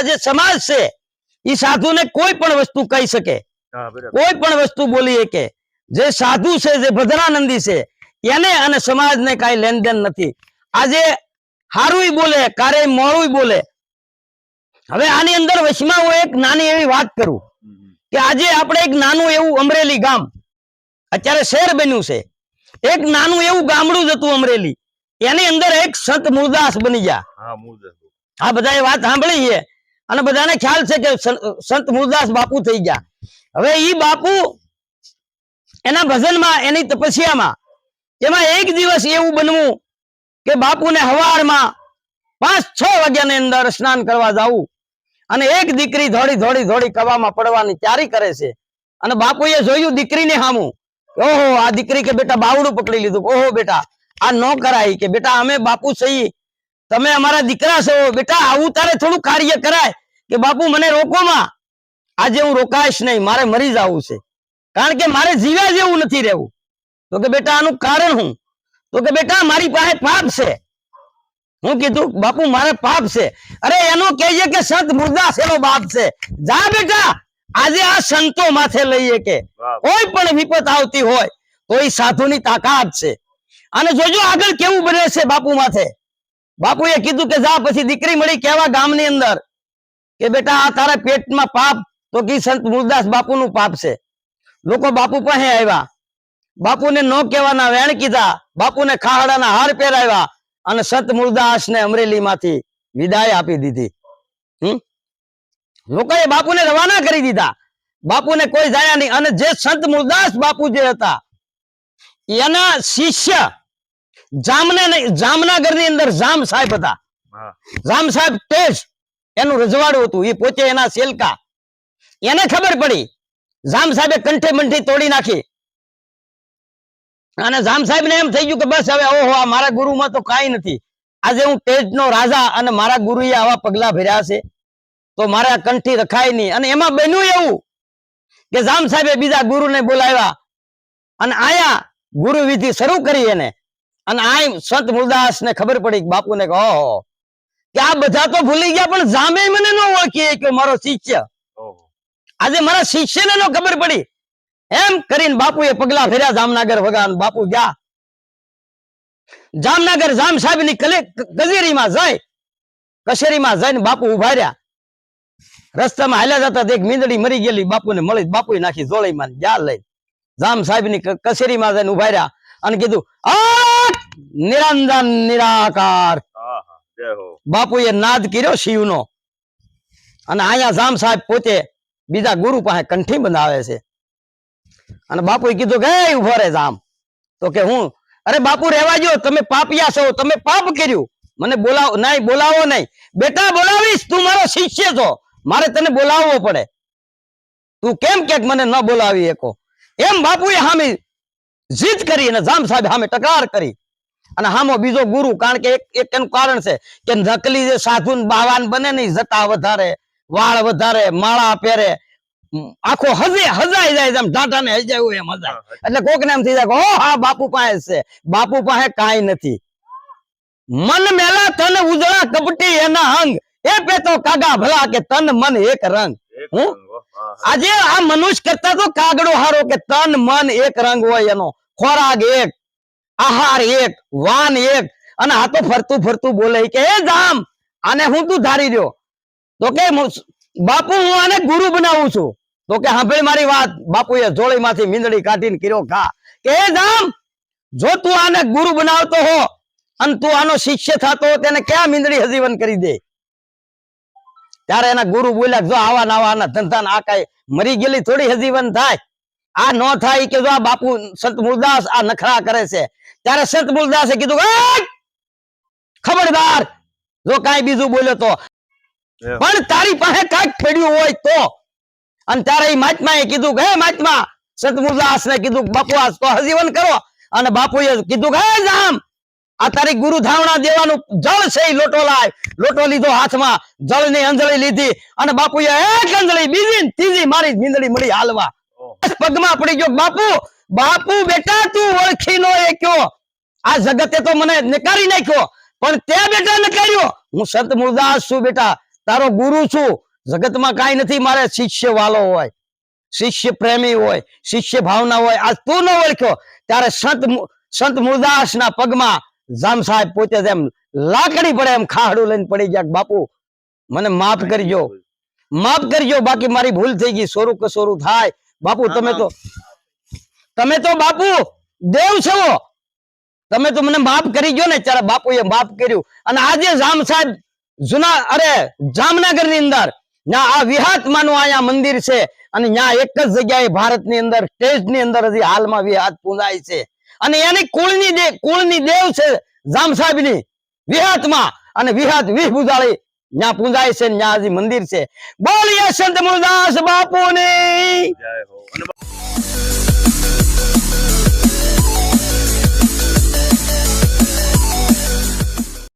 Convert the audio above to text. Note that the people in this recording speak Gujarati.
આ જે સમાજ છે એ સાધુને કોઈ પણ વસ્તુ કહી શકે. કોઈ પણ વસ્તુ બોલી શકે. જે સાધુ છે જે ભદ્રાનંદી છે એને અને સમાજને કાંઈ લેનદેન નથી. આજે હારું બોલે કારે મોડું બોલે. હવે આની અંદર વચમાં હું એક નાની એવી વાત કરું. કે આજે આપણે એક નાનું એવું અમરેલી ગામ અત્યારે શહેર બન્યું છે. એક નાનું એવું ગામડું જ હતું અમરેલી. એની અંદર એક સંત મુરદાસ બની ગયા. હા આ બધા વાત સાંભળી છે. અને બધાને ખ્યાલ છે કે સંત મુરદાસ બાપુ થઈ ગયા. હવે ઈ બાપુ એના ભજનમાં, એની તપસ્યામાં, એમાં એક દિવસ એવું બનવું કે બાપુને હવારમાં પાંચ છ વાગ્યાની અંદર સ્નાન કરવા જવું. અને એક દીકરી ધોડી ધોડી ધોડી કવામાં પડવાની તૈયારી કરે છે. અને બાપુએ જોયું દીકરીને સામું ઓહો, આ દીકરી કે બેટા બાવડું પકડી લીધું. ઓહો બેટા, આ ન કરાય કે બેટા અમે બાપુ સહી. તમે અમારા દીકરા છો. બેટા, આવું તારે થોડું કાર્ય કરાય. કે બાપુ મને રોકોમાં આજે હું રોકાઈશ નહીં મારે મરી જવું છે. કારણ કે મારે જીવ્યા જેવું નથી રહેવું. તો કે બેટા આનું કારણ હું તો કે બેટા મારી પાસે પાપ છે. હું કીધું બાપુ મારે પાપ છે. અરે એનો કહેજે કે સંત મુર્દાસ એનો બાપ છે. જા બેટા આજે આ સંતો માથે લઈએ કે. કોઈ પણ વિપત આવતી હોય તો એ સાધુની તાકાત છે. અને જોજો આગળ કેવું બને છે બાપુ માથે. બાપુએ કીધું કે જા પછી દીકરી મળી કેવા ગામની અંદર. કે બેટા આ તારા પેટમાં પાપ તો કી સંત મુરદાસ બાપુનું પાપ છે? લોકો બાપુ પાસે આવ્યા. બાપુને ન કહેવાના વેણ કીધા. બાપુને ખાહડાના હાર પહેરાવ્યા અને સંત મુરદાસને અમરેલીમાંથી વિદાય આપી દીધી. હમ? લોકોએ બાપુને રવાના કરી દીધા. બાપુને કોઈ જાયા નહીં. અને જે સંત મુરદાસ બાપુ જે હતા એના શિષ્ય જામને જામનગરની અંદર જામ સાહેબ હતા. જામ સાહેબ તેજ એનું રજવાડું હતું એ પોતે એના સેલકા. એને ખબર પડી, જામ સાહેબે કંઠે મંઠી તોડી નાખી. અને જામ સાહેબ ને એમ થઈ ગયું કે બસ હવે ઓહો, આ મારા ગુરુમાં તો કાંઈ નથી. આજે હું તેજ નો રાજા અને મારા ગુરુએ આવા પગલા ભર્યા છે. તો મારા કંઠી રખાય નહીં. અને એમાં બન્યું એવું કે જામ સાહેબે બીજા ગુરુને બોલાવ્યા. અને આયા ગુરુ વિધિ શરૂ કરી એને. અને આ સંત મુરદાસ ને ખબર પડી બાપુ બાપુને કે, ઓહો કે આ બધા તો ભૂલી ગયા પણ જામે મને ન ઓળખી કે મારો શિષ્ય. આજે મારા શિષ્યને નો ખબર પડી. એમ કરીને બાપુએ પગલા ફેર્યા જામનગર વગાન બાપુ ગયા. જામનગર જામ સાહેબની કચેરીમાં જાય. કચેરીમાં જઈને બાપુ ઊભા રહ્યા. રસ્તામાં હાલ્યા જતા એક મીંદડી મરી ગયેલી. બાપુને મળી બાપુ નાખી જોળીમાં જા લઈ. જામ સાહેબની કચેરીમાં જઈને ઊભા રહ્યા અને કીધું નિરંજન નિરાકાર જય બાપુએ નાદ કર્યો શિવનો. અને અહીંયા જામ સાહેબ પોતે બીજા ગુરુ પાસે કંઠી બંધાવે છે. અને બાપુએ કીધું કે ઊભો રે જામ. તો કે, હું? અરે બાપુ, રહેવા જો તમે પાપિયા છો. તમે પાપ કર્યું. મને બોલાવો. નહીં બોલાવો નહીં. બેટા, બોલાવીશ. તું મારો શિષ્ય છો. મારે તને બોલાવવો પડે. તું કેમ કે મને ન બોલાવી એકો એમ બાપુએ હામી જીદ કરી અને જામ સાહેબ સામે ટકરાર કરી. અને હામો બીજો ગુરુ કારણ કે એક એનું કારણ છે કે નકલી જે સાધુ બાવાન બને ને જતા વધારે વાળ વધારે માળા પહેરે આખો હજે હજાઈ જાય એમ ટાટા ને હજાયું એમ હજાય. એટલે કોક ને એમ થઈ જાય ઓ હા બાપુ પાસે છે. બાપુ પાસે કાંઈ નથી. મન મેલા તન ઉજળા કપટી એના અંગ. એ પેતો કાગા ભલા કે તન મન એક રંગ. હા. આજે આ મનુષ્ય કરતા તો કાગડો હારો કે તન મન એક રંગ હોય એનો. ખોરાક એક આહાર એક, વાન એક, અને આ તો ફરતું ફરતું બોલે કે એ જામ, આને હું તું ધારી દો તો કે બાપુ, હું આને ગુરુ બનાવું છું. તો કે સાંભળી મારી વાત. બાપુએ જોળીમાંથી મીંદડી કાઢીને કર્યો ઘા. કે એ જામ, જો તું આને ગુરુ બનાવતો હો, અને તું આનો શિષ્ય થતો હો, તેને ક્યાં મીંદડી હજીવન કરી દે? ત્યારે એના ગુરુ બોલ્યા, જો આવા નાવા આના ધંધા આ કઈ મરી ગયેલી થોડી હજીવન થાય. આ ન થાય કે, જો આ બાપુ સંત મુરદાસ આ નખરા કરે છે. ત્યારે સંત મુરદાસે કીધું ખબરદાર. જો કાંઈ બીજું બોલ્યો તો. પણ તારી પાસે કાંઈક ફેડ્યું હોય તો. અને ત્યારે એ મહાત્માએ કીધું કે હે મહાત્મા. સંત મુરદાસ ને કીધું બકવાસ તો હજીવન કરો. અને બાપુએ કીધું કે હે જામ. આ તારી ગુરુ ધાવણા દેવાનું જળ છે લોટો લાય. લોટો લીધો હાથમાં જળની અંજળી લીધી. અને બાપુએ એક અંજળી બીજી ત્રીજી મારી મીંદડી મળી હાલવા. પગમાં પડી ગયો બાપુ બાપુ બેટા તું ઓળખી નો એ કયો? આ જગતે તો મને નકારી નાખ્યો. પણ તે બેટા નકાર્યો. હું સંત મુરદાસ છું બેટા. તારો ગુરુ છું. જગતમાં કઈ નથી. મારે શિષ્ય વાલો હોય શિષ્ય પ્રેમી હોય શિષ્ય ભાવના હોય. આજ તું ન ઓળખ્યો. ત્યારે સંત સંત મુરદાસ ના પગમાં જામ સાહેબ પોતે એમ લાકડી પડે એમ ખાડું લઈને પડી ગયા બાપુ મને માફ કરજો. માફ કરજો. બાકી મારી ભૂલ થઈ ગઈ. સોરું કસોરું થાય. બાપુ તમે તો તમે તો બાપુ દેવ છો. તમે તો મને માફ કરી ગયો ને, ત્યારે બાપુએ માફ કર્યું. અને આજે જામ સાહેબ જુના, અરે જામનગરની અંદર ના આ વિહાત્માનું અહીંયા મંદિર છે. અને ત્યાં એક જ જગ્યાએ ભારતની અંદર ટેસ્ટની અંદર હજી હાલમાં વિહાત પૂજાય છે. અને એની કુળની દે, કુળની દેવ છે જામ સાહેબની, વિહાતમાં. અને વિહાત વિહ પૂજાળી ત્યાં પૂજાય છે ત્યાં હજી મંદિર છે. બોલીએ સંત મુરદાસ બાપુની. જય